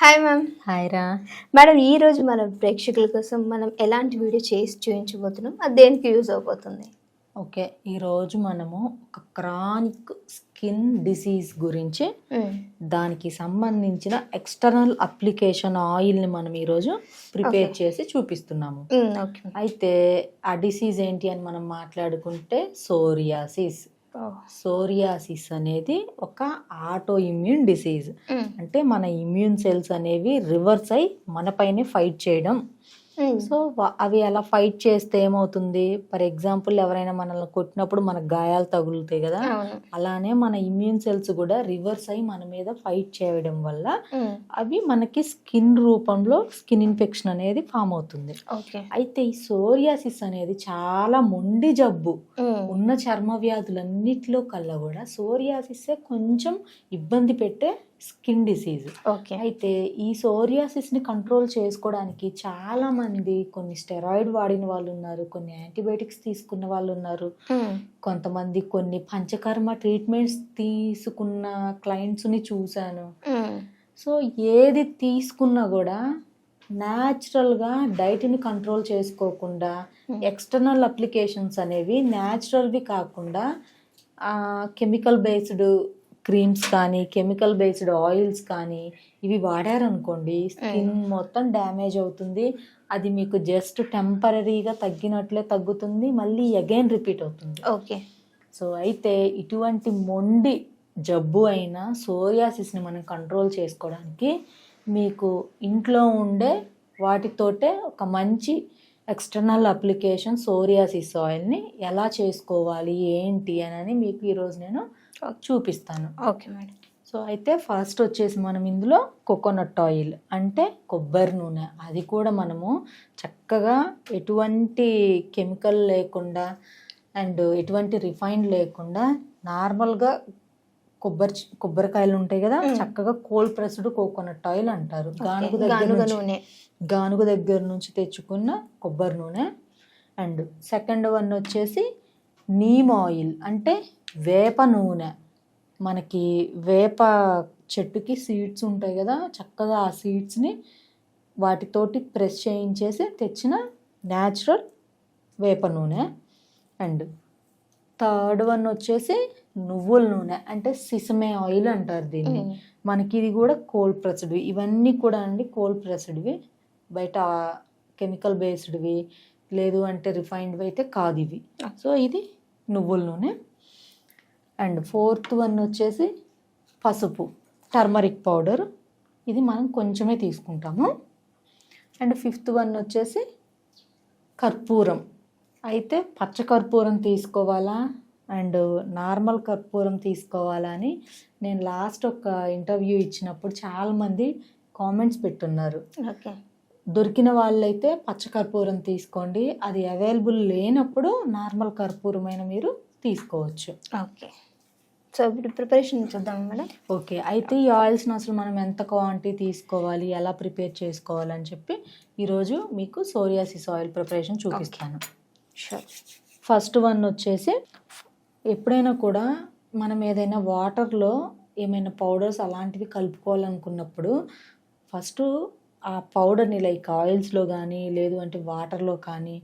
Hi ma'am hi రా madam ఈ రోజు మన ప్రేక్షకుల కోసం మనం ఎలాంటి వీడియో చేసి చూపించబోతున్నాం? అది దేనికి యూజ్ అవబోతుంది? ఓకే ఈరోజు మనము ఒక క్రానిక్ స్కిన్ డిసీజ్ గురించి దానికి సంబంధించిన ఎక్స్టర్నల్ అప్లికేషన్ ఆయిల్ని మనం ఈరోజు ప్రిపేర్. చేసి చూపిస్తున్నాము. ఓకే అయితే ఆ డిసీజ్ ఏంటి అని మనం మాట్లాడుకుంటే సోరియాసిస్ సోరియాసిస్ అనేది ఒక ఆటో ఇమ్యూన్ డిసీజ్ అంటే మన ఇమ్యూన్ సెల్స్ అనేవి రివర్స్ అయి మనపైనే ఫైట్ చేయడం. సో వా- అవి అలా ఫైట్ చేస్తే ఏమవుతుంది? ఫర్ ఎగ్జాంపుల్ ఎవరైనా మనల్ని కొట్టినప్పుడు మనకు గాయాలు తగులుతాయి కదా? అలానే మన ఇమ్యూన్ సెల్స్ కూడా రివర్స్ అయి మన మీద ఫైట్ చేయడం వల్ల అవి మనకి స్కిన్ రూపంలో స్కిన్ ఇన్ఫెక్షన్ అనేది ఫామ్ అవుతుంది. అయితే ఈ సోరియాసిస్ అనేది చాలా మొండి జబ్బు. ఉన్న చర్మ వ్యాధులన్నిటిలో కల్లా కూడా సోరియాసిసే కొంచెం ఇబ్బంది పెట్టే స్కిన్ డిసీజ్. ఓకే. అయితే ఈ సోరియాసిస్ని కంట్రోల్ చేసుకోవడానికి చాలా మంది కొన్ని స్టెరాయిడ్ వాడిన వాళ్ళు ఉన్నారు కొన్ని యాంటీబయాటిక్స్ తీసుకున్న వాళ్ళు ఉన్నారు కొంతమంది కొన్ని పంచకర్మ ట్రీట్మెంట్స్ తీసుకున్న క్లయింట్స్ని చూశాను. సో ఏది తీసుకున్నా కూడా న్యాచురల్గా డైట్ని కంట్రోల్ చేసుకోకుండా ఎక్స్టర్నల్ అప్లికేషన్స్ అనేవి న్యాచురల్వి కాకుండా కెమికల్ బేస్డ్ క్రీమ్స్ కానీ కెమికల్ బేస్డ్ ఆయిల్స్ కానీ ఇవి వాడారనుకోండి స్కిన్ మొత్తం డ్యామేజ్ అవుతుంది. అది మీకు జస్ట్ టెంపరీగా తగ్గినట్లే తగ్గుతుంది మళ్ళీ అగైన్ రిపీట్ అవుతుంది. ఓకే. సో అయితే ఇటువంటి మొండి జబ్బు అయిన సోరియాసిస్ని మనం కంట్రోల్ చేసుకోవడానికి మీకు ఇంట్లో ఉండే వాటితోటే ఒక మంచి ఎక్స్టర్నల్ అప్లికేషన్ సోరియాసిస్ ఆయిల్ని ఎలా చేసుకోవాలి ఏంటి అని మీకు ఈరోజు నేను చూపిస్తాను. Okay madam. సో అయితే ఫస్ట్ వచ్చేసి మనం ఇందులో కోకోనట్ ఆయిల్ అంటే కొబ్బరి నూనె. అది కూడా మనము చక్కగా ఎటువంటి కెమికల్ లేకుండా అండ్ ఎటువంటి రిఫైన్డ్ లేకుండా నార్మల్గా కొబ్బరి కొబ్బరికాయలు ఉంటాయి కదా చక్కగా కోల్డ్ ప్రెస్డ్ కోకోనట్ ఆయిల్ అంటారు. గానుగు దగ్గర నూనె. గానుగ దగ్గర నుంచి తెచ్చుకున్న కొబ్బరి నూనె. అండ్ సెకండ్ వన్ వచ్చేసి నీమ్ ఆయిల్ అంటే వేప నూనె. మనకి వేప చెట్టుకి సీడ్స్ ఉంటాయి కదా చక్కగా ఆ సీడ్స్ని వాటితోటి ప్రెస్ చేయించేసి తెచ్చిన న్యాచురల్ వేప నూనె. అండ్ థర్డ్ వన్ వచ్చేసి నువ్వుల నూనె అంటే సిసమే ఆయిల్ అంటారు దీన్ని. మనకి ఇది కూడా కోల్డ్ ప్రెస్డ్వి ఇవన్నీ కూడా అండి కోల్డ్ ప్రెస్డ్వి. బయట కెమికల్ బేస్డ్వి లేదు అంటే రిఫైన్డ్వి అయితే కాదు ఇవి. సో ఇది నువ్వుల నూనె. అండ్ ఫోర్త్ వన్ వచ్చేసి పసుపు టర్మరిక్ పౌడర్. ఇది మనం కొంచెమే తీసుకుంటాము. అండ్ ఫిఫ్త్ వన్ వచ్చేసి కర్పూరం. అయితే పచ్చ కర్పూరం తీసుకోవాలా? అండ్ నార్మల్ కర్పూరం తీసుకోవాలా అని నేను లాస్ట్ ఒక ఇంటర్వ్యూ ఇచ్చినప్పుడు చాలామంది కామెంట్స్ పెట్టున్నారు. ఓకే. దొరికిన వాళ్ళైతే పచ్చ కర్పూరం తీసుకోండి. అది అవైలబుల్ లేనప్పుడు నార్మల్ కర్పూరమైన మీరు తీసుకోవచ్చు. ఓకే. సో ఇప్పుడు ప్రిపరేషన్ చూద్దాం మేడం ఓకే అయితే ఈ ఆయిల్స్ని అసలు మనం ఎంత క్వాంటిటీ తీసుకోవాలి ఎలా ప్రిపేర్ చేసుకోవాలని చెప్పి ఈరోజు మీకు సోరియాసిస్ ఆయిల్ ప్రిపరేషన్ చూపిస్తాను. షూర్ ఫస్ట్ వన్ వచ్చేసి ఎప్పుడైనా కూడా మనం ఏదైనా వాటర్లో ఏమైనా పౌడర్స్ అలాంటివి కలుపుకోవాలనుకున్నప్పుడు ఫస్ట్ ఆ పౌడర్ని లైక్ ఆయిల్స్లో కానీ లేదు అంటే వాటర్లో కానీ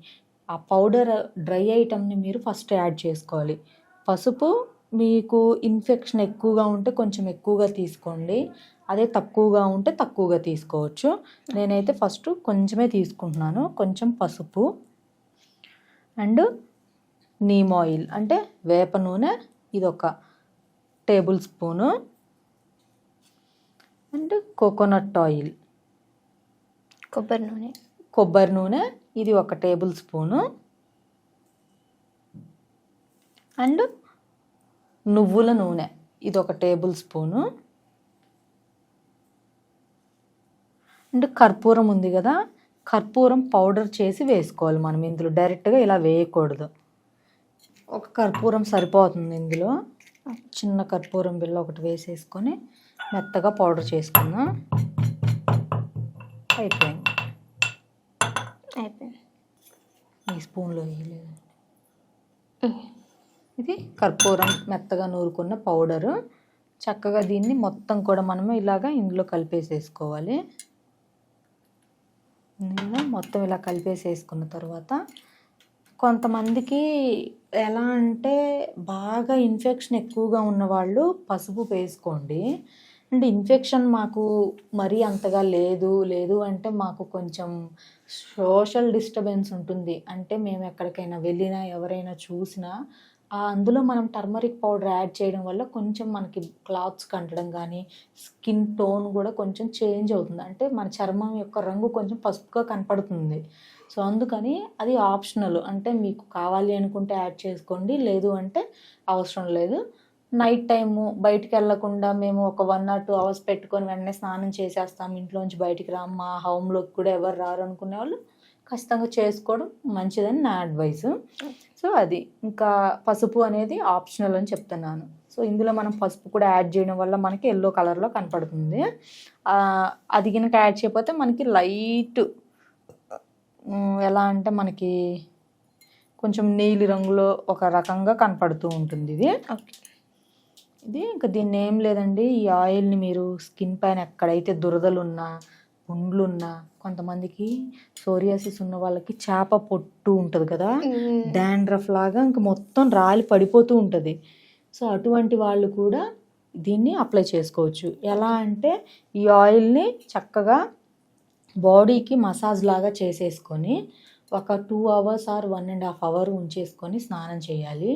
ఆ పౌడర్ డ్రై ఐటమ్ని మీరు ఫస్ట్ యాడ్ చేసుకోవాలి. పసుపు మీకు ఇన్ఫెక్షన్ ఎక్కువగా ఉంటే కొంచెం ఎక్కువగా తీసుకోండి. అదే తక్కువగా ఉంటే తక్కువగా తీసుకోవచ్చు. నేనైతే ఫస్ట్ కొంచెమే తీసుకుంటున్నాను. కొంచెం పసుపు అండ్ నీమ్ ఆయిల్ అంటే వేప నూనె ఇది ఒక tablespoon and coconut oil కొబ్బరి నూనె. కొబ్బరి నూనె ఇది ఒక టేబుల్ స్పూను అండ్ నువ్వుల నూనె. ఇది ఒక టేబుల్ స్పూను. అండ్ కర్పూరం ఉంది కదా కర్పూరం పౌడర్ చేసి వేసుకోవాలి మనం. ఇందులో డైరెక్ట్గా ఇలా వేయకూడదు. ఒక కర్పూరం సరిపోతుంది ఇందులో. చిన్న కర్పూరం బిల్ల ఒకటి వేసేసుకొని మెత్తగా పౌడర్ చేసుకుందాం. అయిపోయింది. అయిపోయింది. ఈ స్పూన్లో వేయలేదు ఇది కర్పూరం మెత్తగా నూరుకున్న పౌడరు. చక్కగా దీన్ని మొత్తం కూడా మనము ఇలాగా ఇందులో కలిపేసేసుకోవాలి. నేను మొత్తం ఇలా కలిపేసేసుకున్న తర్వాత కొంతమందికి ఎలా అంటే బాగా ఇన్ఫెక్షన్ ఎక్కువగా ఉన్నవాళ్ళు పసుపు వేసుకోండి. అండ్ ఇన్ఫెక్షన్ మాకు మరీ అంతగా లేదు లేదు అంటే మాకు కొంచెం సోషల్ డిస్టర్బెన్స్ ఉంటుంది. అంటే మేము ఎక్కడికైనా వెళ్ళినా ఎవరైనా చూసినా అందులో మనం టర్మరిక్ పౌడర్ యాడ్ చేయడం వల్ల కొంచెం మనకి క్లాత్స్ కంటడం కానీ స్కిన్ టోన్ కూడా కొంచెం చేంజ్ అవుతుంది. అంటే మన చర్మం యొక్క రంగు కొంచెం పసుపుగా కనపడుతుంది. సో అందుకని అది ఆప్షనల్. అంటే మీకు కావాలి అనుకుంటే యాడ్ చేసుకోండి. లేదు అంటే అవసరం లేదు. నైట్ టైము బయటికి వెళ్ళకుండా మేము ఒక వన్ ఆర్ టూ అవర్స్ పెట్టుకొని వెంటనే స్నానం చేసేస్తాం. ఇంట్లోంచి బయటికి రామ్మా మా హోమ్లోకి కూడా ఎవరు రారు అనుకునే వాళ్ళు ఖచ్చితంగా చేసుకోవడం మంచిదని నా అడ్వైస్ సో అది ఇంకా పసుపు అనేది ఆప్షనల్ అని చెప్తున్నాను. సో ఇందులో మనం పసుపు కూడా యాడ్ చేయడం వల్ల మనకి ఎల్లో కలర్లో కనపడుతుంది. అది కనుక యాడ్ చేయకపోతే మనకి లైట్ ఎలా అంటే మనకి కొంచెం నీలి రంగులో ఒక రకంగా కనపడుతూ ఉంటుంది ఇది. ఇది ఇంకా దీన్ని ఏం లేదండి ఈ ఆయిల్ని మీరు స్కిన్ పైన ఎక్కడైతే దురదలు ఉన్నా పుండ్లు ఉన్నా కొంతమందికి సోరియాసిస్ ఉన్న వాళ్ళకి చేప పొట్టు ఉంటుంది కదా? డాండ్రఫ్ లాగా ఇంక మొత్తం రాలి పడిపోతూ ఉంటుంది. సో అటువంటి వాళ్ళు కూడా దీన్ని అప్లై చేసుకోవచ్చు. ఎలా అంటే ఈ ఆయిల్ని చక్కగా బాడీకి మసాజ్ లాగా చేసేసుకొని ఒక two hours or one and half hour ఉంచేసుకొని స్నానం చేయాలి.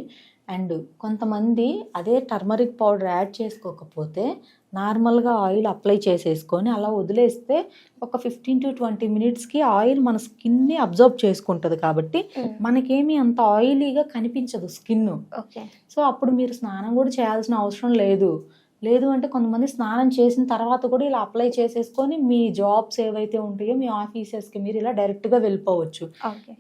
అండ్ కొంతమంది అదే టర్మరిక్ పౌడర్ యాడ్ చేసుకోకపోతే నార్మల్గా ఆయిల్ అప్లై చేసేసుకొని అలా వదిలేస్తే ఒక ఫిఫ్టీన్ టు ట్వంటీ మినిట్స్కి ఆయిల్ మన స్కిన్ని అబ్జర్వ్ చేసుకుంటుంది కాబట్టి మనకేమీ అంత ఆయిలీగా కనిపించదు స్కిన్. ఓకే. సో అప్పుడు మీరు స్నానం కూడా చేయాల్సిన అవసరం లేదు. లేదు అంటే కొంతమంది స్నానం చేసిన తర్వాత కూడా ఇలా అప్లై చేసేసుకొని మీ జాబ్స్ ఏవైతే ఉంటాయో మీ ఆఫీసెస్కి మీరు ఇలా డైరెక్ట్గా వెళ్ళిపోవచ్చు.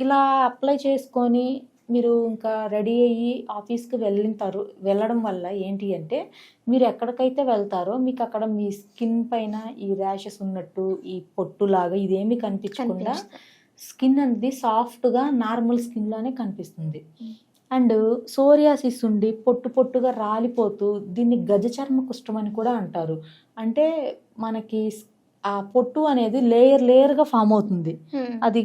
ఇలా అప్లై చేసుకొని మీరు ఇంకా రెడీ అయ్యి ఆఫీస్కి వెళ్ళిన తరు వెళ్ళడం వల్ల ఏంటి అంటే మీరు ఎక్కడికైతే వెళ్తారో మీకు అక్కడ మీ స్కిన్ పైన ఈ ర్యాషెస్ ఉన్నట్టు ఈ పొట్టులాగా ఇదేమీ కనిపించకుండా స్కిన్ అనేది సాఫ్ట్గా నార్మల్ స్కిన్లోనే కనిపిస్తుంది. అండ్ సోరియాసిస్ ఉండి పొట్టు పొట్టుగా రాలిపోతూ దీన్ని గజ చర్మ కుష్టం అని కూడా అంటారు. అంటే మనకి ఆ పొట్టు అనేది లేయర్ లేయర్గా ఫామ్ అవుతుంది. అది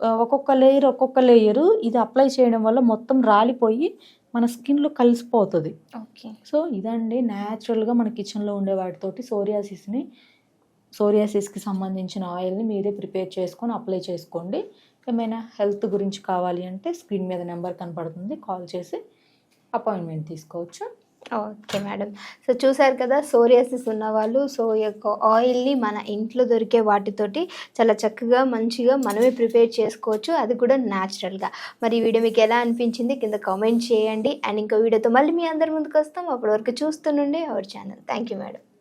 ఒక్కొక్క లేయర్ ఒక్కొక్క లేయరు ఇది అప్లై చేయడం వల్ల మొత్తం రాలిపోయి మన స్కిన్లో కలిసిపోతుంది. ఓకే. సో ఇదండి న్యాచురల్గా మన కిచెన్లో ఉండే వాటితోటి సోరియాసిస్ని సోరియాసిస్కి సంబంధించిన ఆయిల్ని మీరే ప్రిపేర్ చేసుకొని అప్లై చేసుకోండి. ఏమైనా హెల్త్ గురించి కావాలి అంటే స్క్రీన్ మీద నెంబర్ కనపడుతుంది కాల్ చేసి అపాయింట్మెంట్ తీసుకోవచ్చు. Okay madam. సో చూసారు కదా సోరియాసిస్ ఉన్న వాళ్ళు సో ఈ యొక్క ఆయిల్ని మన ఇంట్లో దొరికే వాటితోటి చాలా చక్కగా మంచిగా మనమే ప్రిపేర్ చేసుకోవచ్చు. అది కూడా న్యాచురల్గా. మరి ఈ వీడియో మీకు ఎలా అనిపించింది కింద కామెంట్ చేయండి. అండ్ ఇంకో వీడియోతో మళ్ళీ మీ అందరి ముందుకు వస్తాం. అప్పటి వరకు చూస్తుండండి our channel. Thank you madam.